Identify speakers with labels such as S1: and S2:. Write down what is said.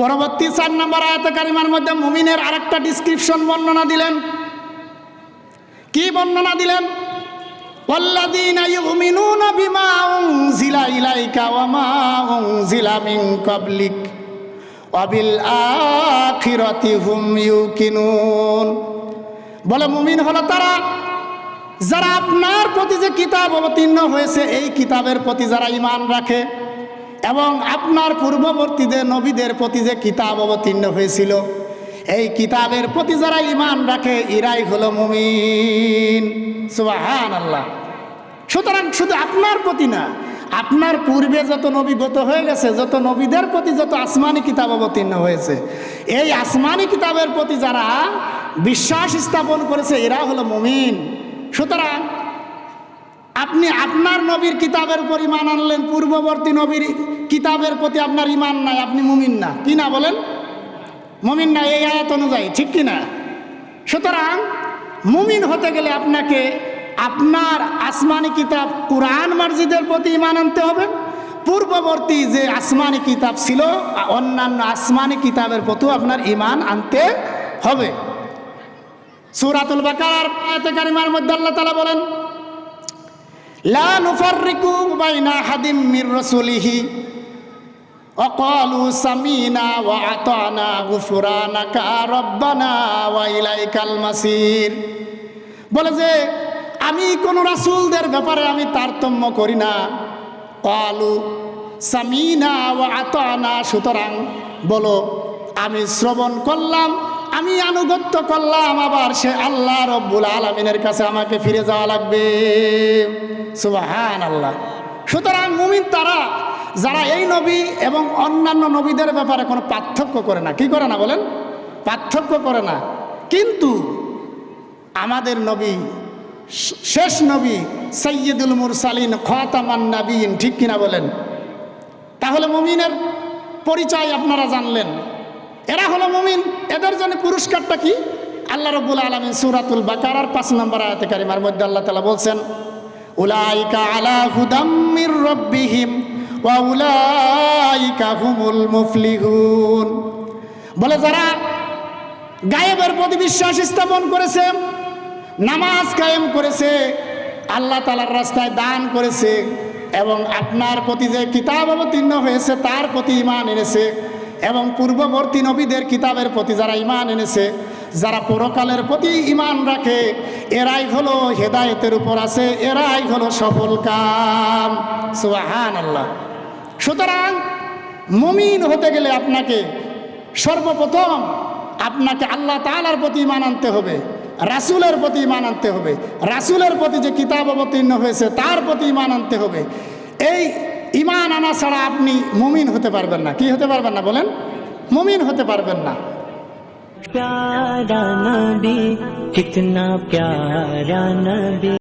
S1: পরবর্তী চার নম্বর আয়াত কারিমার মধ্যে মুমিনের আরেকটা ডিসক্রিপশন বর্ণনা দিলেন কি বর্ণনা দিলেন والذين يؤمنون بما أنزل إليك وما أنزل من قبلك وبالآخرة هم يوقنون বলে মুমিন হলো তারা যারা আপনার প্রতি যে কিতাব অবতীর্ণ হয়েছে এই কিতাবের প্রতি যারা ইমান রাখে এবং আপনার পূর্ববর্তীদের নবীদের প্রতি যে কিতাব অবতীর্ণ হয়েছিল, এই কিতাবের প্রতি যারা ইমান রাখে ইরাই হলো মুমিন। সুবাহান আল্লাহ সুতরাং শুধু আপনার প্রতি না, আপনার পূর্বে যত নবীগত হয়ে গেছে, যত নবীদের প্রতি যত আসমানি কিতাব অবতীর্ণ হয়েছে, এই আসমানি কিতাবের প্রতি যারা বিশ্বাস স্থাপন করেছে, এরা হলো মুমিন। সুতরাং আপনি আপনার নবীর কিতাবের উপর ইমান আনলেন, পূর্ববর্তী নবীর কিতাবের প্রতি আপনার ইমান নাই, আপনি মুমিন না। কি না বলেন? মুমিন না, এই আয়াত অনুযায়ী, ঠিক কি না? সুতরাং মুমিন হতে গেলে আপনাকে আপনার আসমানি কিতাব কোরআন মার্জিদের প্রতি ইমান আনতে হবে। পূর্ববর্তী যে আসমানি কিতাব ছিল অন্যান্য আসমানি কিতাবের প্রতিও আপনার ইমান আনতে হবে। সুরাতুল বাকার, আয়াতে কারিমার মধ্যে আল্লাহ তালা বলেন হাদিম মির রসুলিহি। অকলু বলে যে, আমি কোন রাসুলদের ব্যাপারে আমি তারতম্য করি না। কলু সামিনা ওয়া আতানা, সুতরাং বলো, আমি শ্রবণ করলাম, আমি আনুগত্য করলাম, আবার সে আল্লাহ রব্বুল আলমিনের কাছে আমাকে ফিরে যাওয়া লাগবে। সুবাহান আল্লাহ সুতরাং মুমিন তারা, যারা এই নবী এবং অন্যান্য নবীদের ব্যাপারে কোনো পার্থক্য করে না। কি করে না বলেন? পার্থক্য করে না। কিন্তু আমাদের নবী শেষ নবী সৈয়দুল মুরসালিন খতামান নাবিন ঠিক কিনা বলেন? তাহলে মুমিনের পরিচয় আপনারা জানলেন। এরা হলো মুমিন। এদের জন্য পুরস্কারটা কি? আল্লাহ রব্বুল আলমিন সুরাতুল বাকারার পাঁচ নম্বর আয়াতে কারিমার মধ্যে আল্লাহ তালা বলছেন উলাইকা আলা হুদাম্মির রব্বিহিম ওয়া উলাইকা হুমুল মুফলিহুন। বলে যারা গায়েবের প্রতি বিশ্বাস স্থাপন করেছে, নামাজ কায়েম করেছে, আল্লাহ তালার রাস্তায় দান করেছে এবং আপনার প্রতি যে কিতাব অবতীর্ণ হয়েছে, তার প্রতি ইমান এনেছে এবং পূর্ববর্তী নবীদের কিতাবের প্রতি যারা ইমান এনেছে যারা পরকালের প্রতি ইমান রাখে, এরাই হলো হেদায়েতের উপর আছে, এরাই হলো সফল কাম। সুবাহান আল্লাহ সুতরাং মুমিন হতে গেলে আপনাকে সর্বপ্রথম আপনাকে আল্লাহ তালার প্রতি ইমান আনতে হবে, রাসুলের প্রতি ইমান আনতে হবে, রাসুলের প্রতি যে কিতাব অবতীর্ণ হয়েছে, তার প্রতি ইমান আনতে হবে। এই ইমান আনা ছাড়া আপনি মুমিন হতে পারবেন না। কি হতে পারবেন না বলেন? মুমিন হতে পারবেন না।
S2: प्यारा नबी कितना प्यारा नबी।